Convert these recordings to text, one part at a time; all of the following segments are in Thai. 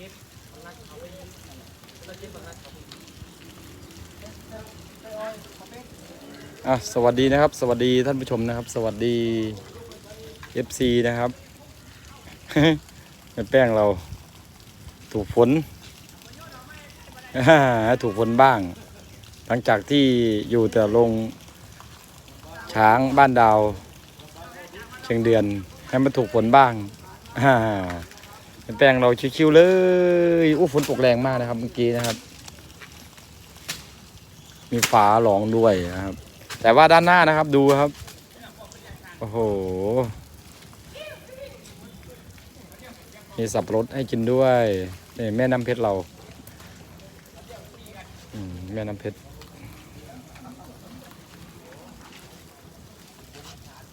ก็บมันรักเขาไปเราเก็บมันรักเขาไปอะสวัสดีนะครับ สวัสดีท่านผู้ชมนะครับ สวัสดี FC นะครับแม่แป้งเรา ถูกฝนถูกฝนบ้าง หลังจากที่อยู่แต่ลง ช้างบ้านดาว เชียงเดือน ให้มาถูกฝนบ้างอ่า แป้งเราชิวๆเลยอู้ฝนตกแรงมากนะครับ เมื่อกี้นะครับ มีฟ้าหลองด้วยนะครับ แต่ว่าด้านหน้านะครับดูครับ โอ้โห มีสับรดให้กินด้วยนี่แม่น้ำเพชรเราแม่น้ำเพชร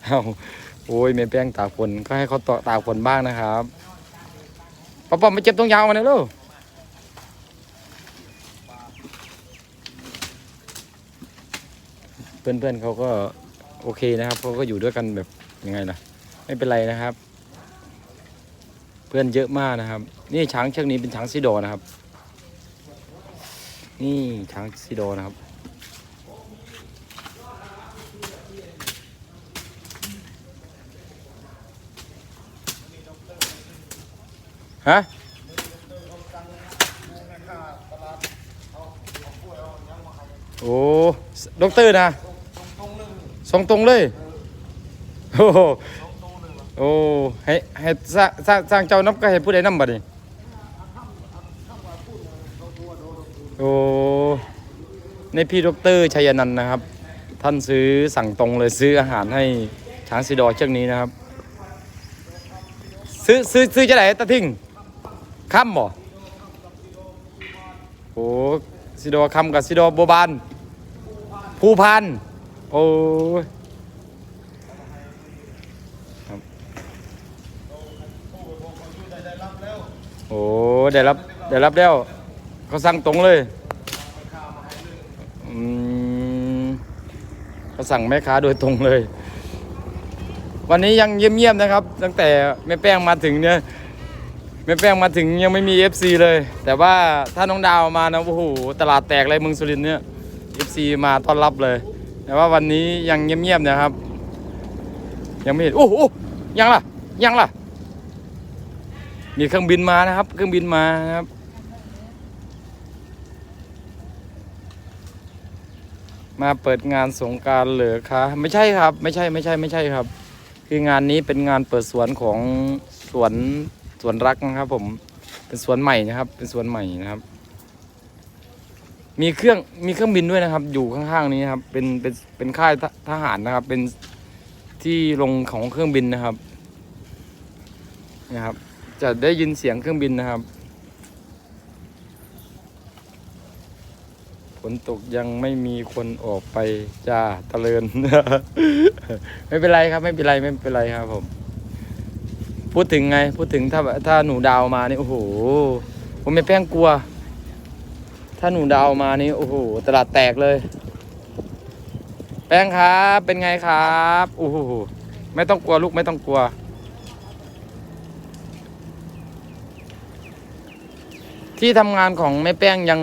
เอาโอ้ยแม่แป้งตากฝนก็ให้เขาต่อตากฝนบ้างนะครับ ปอปป๊อปมาเจ็บตรงยาวมาหน่อยลูกเพื่อนๆเขาก็โอเคนะครับเขาก็อยู่ด้วยกันแบบยังไงล่ะ ไม่เป็นไรนะครับ เพื่อนเยอะมากนะครับ นี่ช้างเชือกนี้เป็นช้างซีโดนะครับ นี่ช้างซีโดนะครับ ฮะโอ้ด็อกเตอร์นะสองตรงเลย โอ้โหโอ้ให้ให้สร้างสร้างสร้างเจ้านับก็ให้ผู้ใดนำบัดนี้โอ้ในพี่ด็อกเตอร์ชัยนันนะครับ ท่านซื้อสั่งตรงเลยซื้ออาหารให้ช้างซีดอเชือกนี้นะครับ ซื้อซื้อซื้อจะไหนตะทิ้ง ค่ำบ่โอ้ซีดค่ำกับซีดโบบานภูพัน โอ้ยโอ้ได้รับได้รับแล้วเขาสั่งตรงเลยอืมเขาสั่งแม่ค้าโดยตรงเลย วันนี้ยังเงียบๆนะครับ ตั้งแต่แม่แป้งมาถึงเนี่ย แม่แป้งมาถึงยังไม่มี FC เลย แต่ว่าถ้าน้องดาวมานะโอ้โหตลาดแตกเลยเมืองสุรินทร์เนี่ย FC มาต้อนรับเลย แต่ว่าวันนี้ยังเงียบๆนะครับ ยังไม่เห็นโอ้โหยังล่ะ ยังล่ะ มีเครื่องบินมานะครับ เครื่องบินมานะครับ มาเปิดงานสงการเหลือคะไม่ใช่ครับ ไม่ใช่ไม่ใช่ไม่ใช่ครับ คืองานนี้เป็นงานเปิดสวนของสวน สวนรักนะครับผมเป็นสวนใหม่นะครับ เป็นสวนใหม่นะครับ มีเครื่องมีเครื่องบินด้วยนะครับ อยู่ข้างๆนี้นะครับ เป็นเป็นเป็นค่ายทหารนะครับ เป็นที่ลงของเครื่องบินนะครับนะครับ จะได้ยินเสียงเครื่องบินนะครับฝนตกยังไม่มีคนออกไปจ้าตะเลิน ไม่เป็นไรครับ ไม่เป็นไรไม่เป็นไรครับผม พูดถึงไง พูดถึงถ้าถ้าหนูดาวมานี่โอ้โห ผมไม่แป้งกลัว ถ้าหนูดาวมานี่โอ้โห ตลาดแตกเลย แป้งครับ เป็นไงครับโอ้โหไม่ต้องกลัวลูกไม่ต้องกลัว ที่ทำงานของแม่แป้งยัง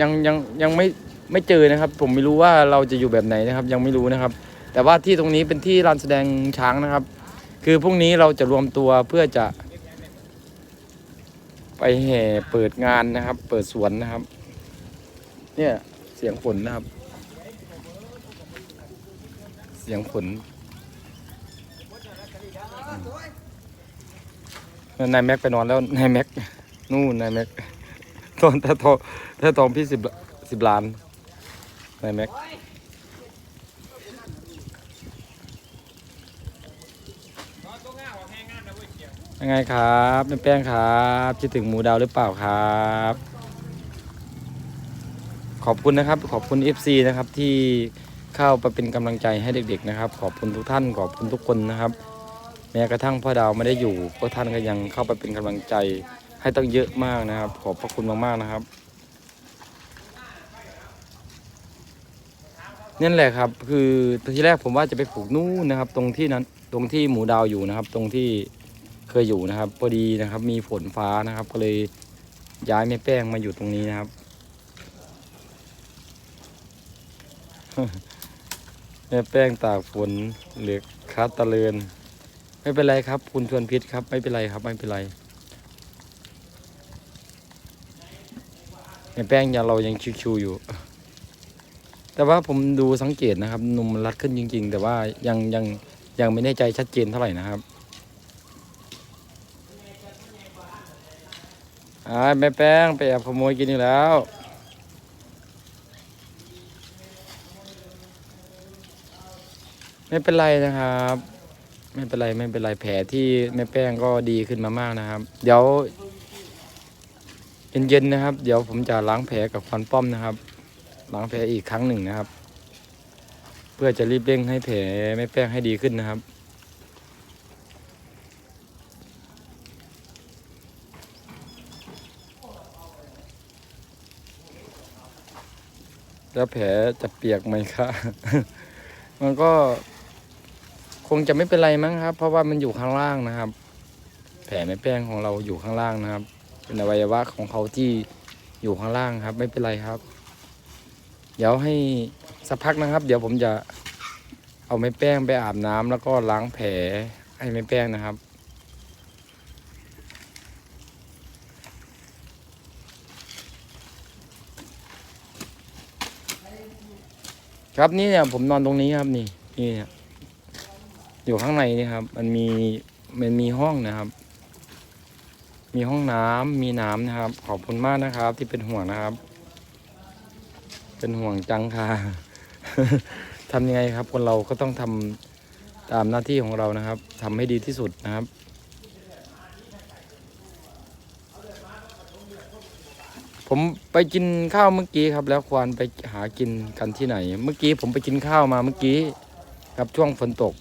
ยังยังยังไม่ไม่เจอนะครับ ผมไม่รู้ว่าเราจะอยู่แบบไหนนะครับ ยังไม่รู้นะครับ แต่ว่าที่ตรงนี้เป็นที่ลานแสดงช้างนะครับ คือพรุ่งนี้เราจะรวมตัวเพื่อจะ ไปแห่เปิดงานนะครับ เปิดสวนนะครับ เนี่ยเสียงฝนนะครับ เสียงฝนนายแม็กไปนอนแล้วนายแม็กนู่นนายแม็กตอนถ้าทองถ้าทองพี่สิบสิบล้านนายแม็ก ยังไงครับแม่แป้งครับคิดถึงหมูดาวหรือเปล่าครับ ขอบคุณนะครับ ขอบคุณ FC นะครับที่เข้าไปเป็นกำลังใจให้เด็ก ๆ นะครับ ขอบคุณทุกท่าน ขอบคุณทุกคนนะครับ แม้กระทั่งพ่อดาวไม่ได้อยู่พวกท่านก็ยังเข้าไปเป็นกำลังใจให้ตั้งเยอะมากนะครับ ขอบพระคุณมากๆนะครับ นั่นแหละครับ คือทีแรกผมว่าจะไปปลูกนู่นนะครับ ตรงที่นั้นตรงที่หมูดาวอยู่นะครับ ตรงที่เคยอยู่นะครับพอดีนะครับ มีฝนฟ้านะครับ ก็เลยย้ายแม่แป้งมาอยู่ตรงนี้นะครับแม่แป้งตากฝนเหลือคัดตะเลินไม่เป็นไรครับ คุณชวนพิษครับ ไม่เป็นไรครับ ไม่เป็นไรแม่แป้งยังเรายังชิวๆอยู่ แต่ว่าผมดูสังเกตนะครับนมมันรัดขึ้นจริง ๆ แต่ว่ายังยังยังไม่แน่ใจชัดเจนเท่าไหร่นะครับอ่าแม่แป้งไปแอบขโมยกินอีกแล้วไม่เป็นไรนะครับ ไม่เป็นไรไม่เป็นไรแผลที่แม่แป้งก็ดีขึ้นมามากนะครับ เดี๋ยวเย็นๆนะครับ เดี๋ยวผมจะล้างแผลกับควันป้อมนะครับ ล้างแผลอีกครั้งหนึ่งนะครับ เพื่อจะรีบเร่งให้แผลแม่แป้งให้ดีขึ้นนะครับ แล้วแผลจะเปียกไหมคะมันก็คงจะไม่เป็นไรมั้งครับ เพราะว่ามันอยู่ข้างล่างนะครับ แผลแม่แป้งของเราอยู่ข้างล่างนะครับ เป็นอวัยวะของเขาที่อยู่ข้างล่างครับ ไม่เป็นไรครับ เดี๋ยวให้สักพักนะครับ เดี๋ยวผมจะเอาไม้แป้งไปอาบน้ำแล้วก็ล้างแผลให้ไม้แป้งนะครับ ครับนี่เนี่ยผมนอนตรงนี้ครับนี่นี่เนี่ยอยู่ข้างในนี่ครับ มันมีมันมีห้องนะครับ มีห้องน้ำมีน้ำนะครับ ขอบคุณมากนะครับ ที่เป็นห่วงนะครับ เป็นห่วงจังค่ะ ทำยังไงครับ คนเราก็ต้องทำตามหน้าที่ของเรานะครับทำให้ดีที่สุดนะครับ ผมไปกินข้าวเมื่อกี้ครับ แล้วควานไปหากินกันที่ไหน เมื่อกี้ผมไปกินข้าวมาเมื่อกี้ครับช่วงฝนตก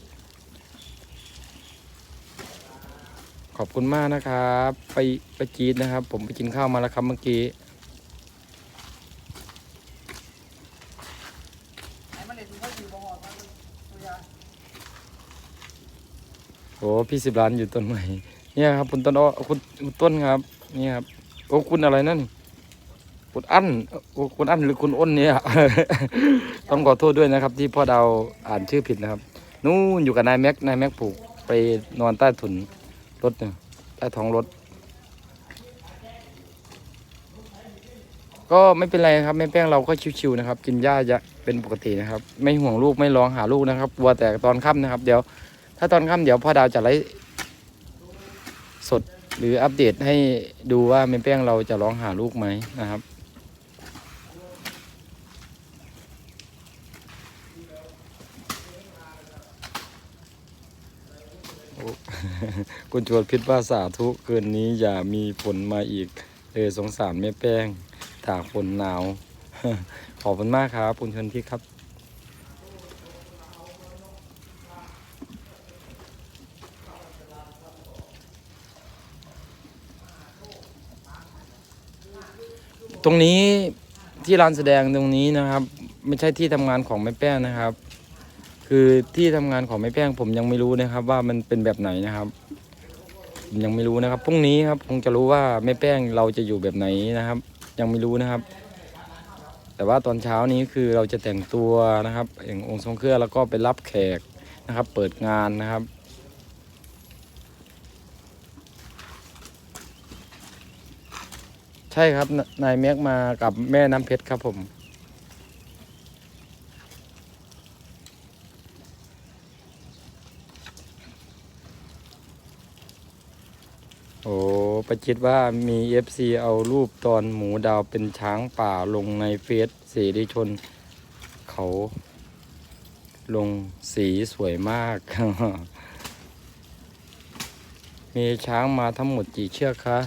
ขอบคุณมากนะครับ ไปไปจีดนะครับ ผมไปกินข้าวมาแล้วครับเมื่อกี้ ไหนมันเด็ดเขาอยู่บ่หอดมันตัวยา โอ้ พี่สิบล้านอยู่ต้นใหม่เนี่ยครับคุณต้นอ้อคุณคุณต้นครับนี่ครับโอ้คุณอะไรนั่นคุณอั้นโอ้คุณอั้นหรือคุณอ้นเนี่ย ต้องขอโทษด้วยนะครับ ที่พ่อดาวอ่านชื่อผิดนะครับ นู่นอยู่กับนายแม็กนายแม็กผูกไปนอนใต้ถุนรถเนี่ยใต้ท้องรถ ก็ไม่เป็นไรครับแม่แป้งเราก็ชิวๆนะครับ กินหญ้าจะเป็นปกตินะครับ ไม่ห่วงลูกไม่ร้องหาลูกนะครับกลัวแต่ตอนค่ำนะครับ เดี๋ยว ถ้าตอนค่ำเดี๋ยวพ่อดาวจะไลฟ์สดหรืออัปเดตให้ดูว่าแม่แป้งเราจะร้องหาลูกไหมนะครับ คุณชวนพิษว่าสาธุเกินนี้อย่ามีฝนมาอีกเออสงสารแม่แป้งถากฝนหนาว ขอบคุณมากครับ คุณชวนพิษครับ ตรงนี้ที่ลานแสดงตรงนี้นะครับ ไม่ใช่ที่ทำงานของแม่แป้งนะครับ คือที่ทำงานของแม่แป้งผมยังไม่รู้นะครับ ว่ามันเป็นแบบไหนนะครับยังไม่รู้นะครับพรุ่งนี้ครับคงจะรู้ว่าแม่แป้งเราจะอยู่แบบไหนนะครับ ยังไม่รู้นะครับ แต่ว่าตอนเช้านี้คือเราจะแต่งตัวนะครับอย่างองค์ทรงเครื่องแล้วก็ไปรับแขกนะครับ เปิดงานนะครับ ใช่ครับนายแม็กมากับแม่น้ำเพชรครับผมโอ้ประจิตว่ามีเอฟซีเอารูปตอนหมูดาวเป็นช้างป่าลงในเฟซเสรีชน เขา ลงสีสวยมาก มีช้างมาทั้งหมดกี่เชือกคะ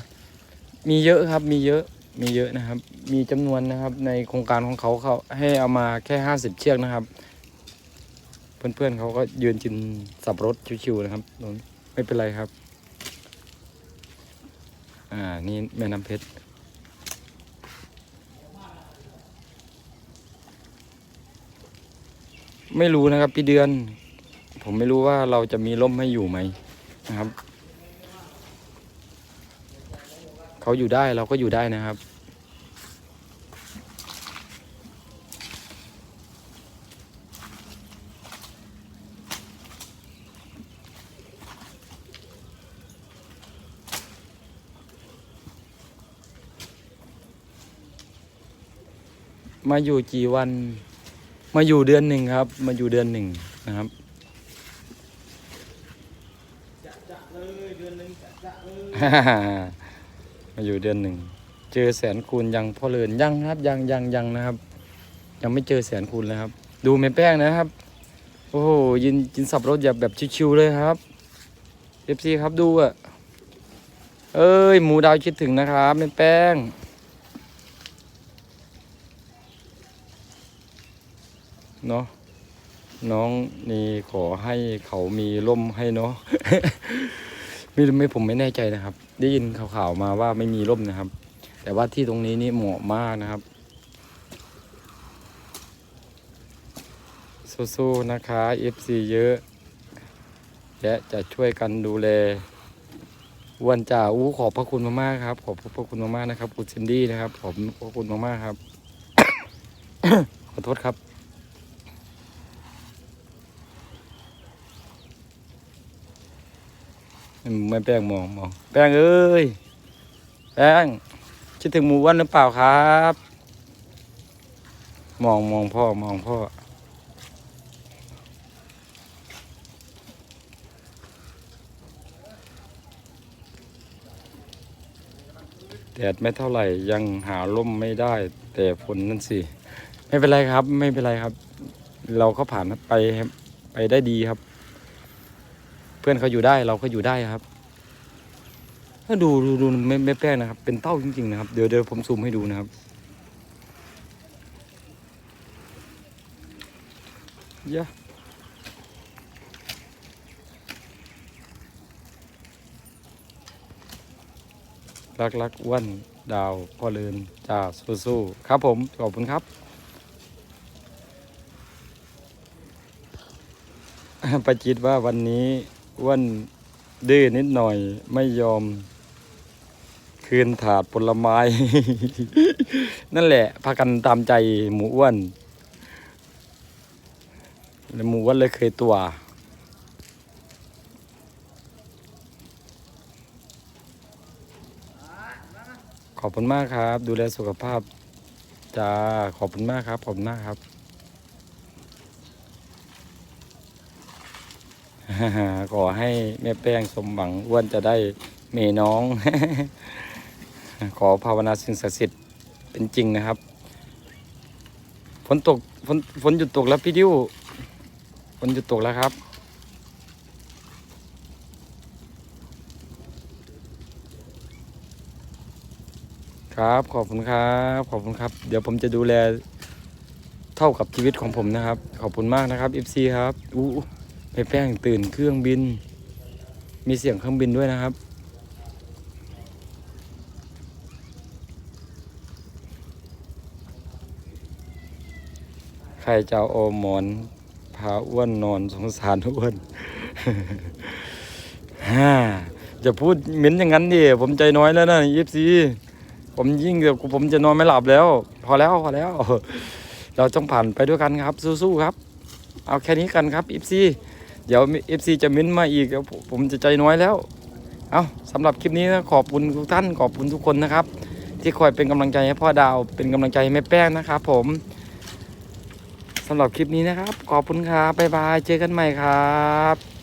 มีเยอะครับมีเยอะมีเยอะนะครับ มีจำนวนนะครับ ในโครงการของเขาเขาให้เอามาแค่ห้าสิบเชือกนะครับ เพื่อนๆเขาก็ยืนกินสับรถชิวๆนะครับตรงนี้ไม่เป็นไรครับ อ่านี่แม่น้ำเพชรไม่รู้นะครับพี่เดือน ผมไม่รู้ว่าเราจะมีร่มให้อยู่ไหมนะครับ เขาอยู่ได้เราก็อยู่ได้นะครับ มาอยู่กี่วัน มาอยู่เดือนหนึ่งครับ มาอยู่เดือนหนึ่งนะครับ มาอยู่เดือนหนึ่ง เจอแสนคูณยังพ่อเลินยังครับ ยังยังยังนะครับ ยังไม่เจอแสนคูณเลยครับ ดูแม่แป้งนะครับ โอ้โหยินยินสับรถแบบแบบชิวๆเลยครับเอฟซีครับดูอะเอ้ย หมูดาวคิดถึงนะครับแม่แป้งเนาะน้องนี่ขอให้เขามีร่มให้เนาะ ไม่ไม่ผมไม่แน่ใจนะครับ ได้ยินข่าวๆมาว่าไม่มีร่มนะครับ แต่ว่าที่ตรงนี้นี่เหมาะมากนะครับสู้ๆนะคะ FC เยอะ และจะช่วยกันดูแลวันจ่าอู้ขอบพระคุณมากๆครับ ขอบพระคุณมากๆนะครับคุณซินดี้นะครับ ขอบพระคุณมากๆครับ ขอโทษครับ ไม่แป้งมองมองแป้งเอ้ยแป้งคิดถึงหมูอ้วันหรือเปล่าครับ มองมองพ่อมองพ่อแดดไม่เท่าไหร่ยังหาร่มไม่ได้ แต่ฝนนั่นสิ ไม่เป็นไรครับ ไม่เป็นไรครับ เราก็ผ่านไปไปได้ดีครับ เพื่อนเขาอยู่ได้เราก็อยู่ได้ครับถ้าดูดูดูไม่ไม่แป้งนะครับ เป็นเต้าจริงๆนะครับ เดี๋ยวเดี๋ยวผมซูมให้ดูนะครับเยอะรักรักอ้วนดาวพ่อเลินจ่าสู้ๆครับผม ขอบคุณครับ ประจิตว่าวันนี้ อ้วนดื้อนิดหน่อยไม่ยอม คืนถาดผลไม้ นั่นแหละพากันตามใจหมูอ้วนแล้วหมูอ้วนเลยเคยตัว ขอบคุณมากครับ ดูแลสุขภาพจ้าขอบคุณมากครับ ขอบคุณมากครับ ขอให้แม่แป้งสมหวังอ้วนจะได้เมน้อง ขอภาวนาสิ่งศักดิ์สิทธิ์เป็นจริงนะครับฝนตกฝนฝนหยุดตกแล้วพี่ดิวฝนหยุดตกแล้วครับ ครับขอบคุณครับ ขอบคุณครับ เดี๋ยวผมจะดูแลเท่ากับชีวิตของผมนะครับ ขอบคุณมากนะครับ FC ครับอู้ แม่แป้งตื่นเครื่องบิน มีเสียงเครื่องบินด้วยนะครับ ใครจะเอาโอหมอนพาอ้วนนอนสงสารอ้วนฮ่าจะพูดเหม็นอย่างนั้นดิผมใจน้อยแล้วนะยิปซีผมยิ่งเดี๋ยวผมจะนอนไม่หลับแล้ว พอแล้วพอแล้ว เราต้องผ่านไปด้วยกันครับ สู้ๆครับ เอาแค่นี้กันครับอิฟซี เดี๋ยวเอฟซีจะเม้นมาอีกเดี๋ยวผมจะใจน้อยแล้ว เอาสำหรับคลิปนี้นะขอบคุณทุกท่านขอบคุณทุกคนนะครับ ที่คอยเป็นกำลังใจให้พ่อดาว เป็นกำลังใจให้แม่แป้งนะครับผมสำหรับคลิปนี้นะครับ ขอบคุณครับบ๊ายบายเจอกันใหม่ครับ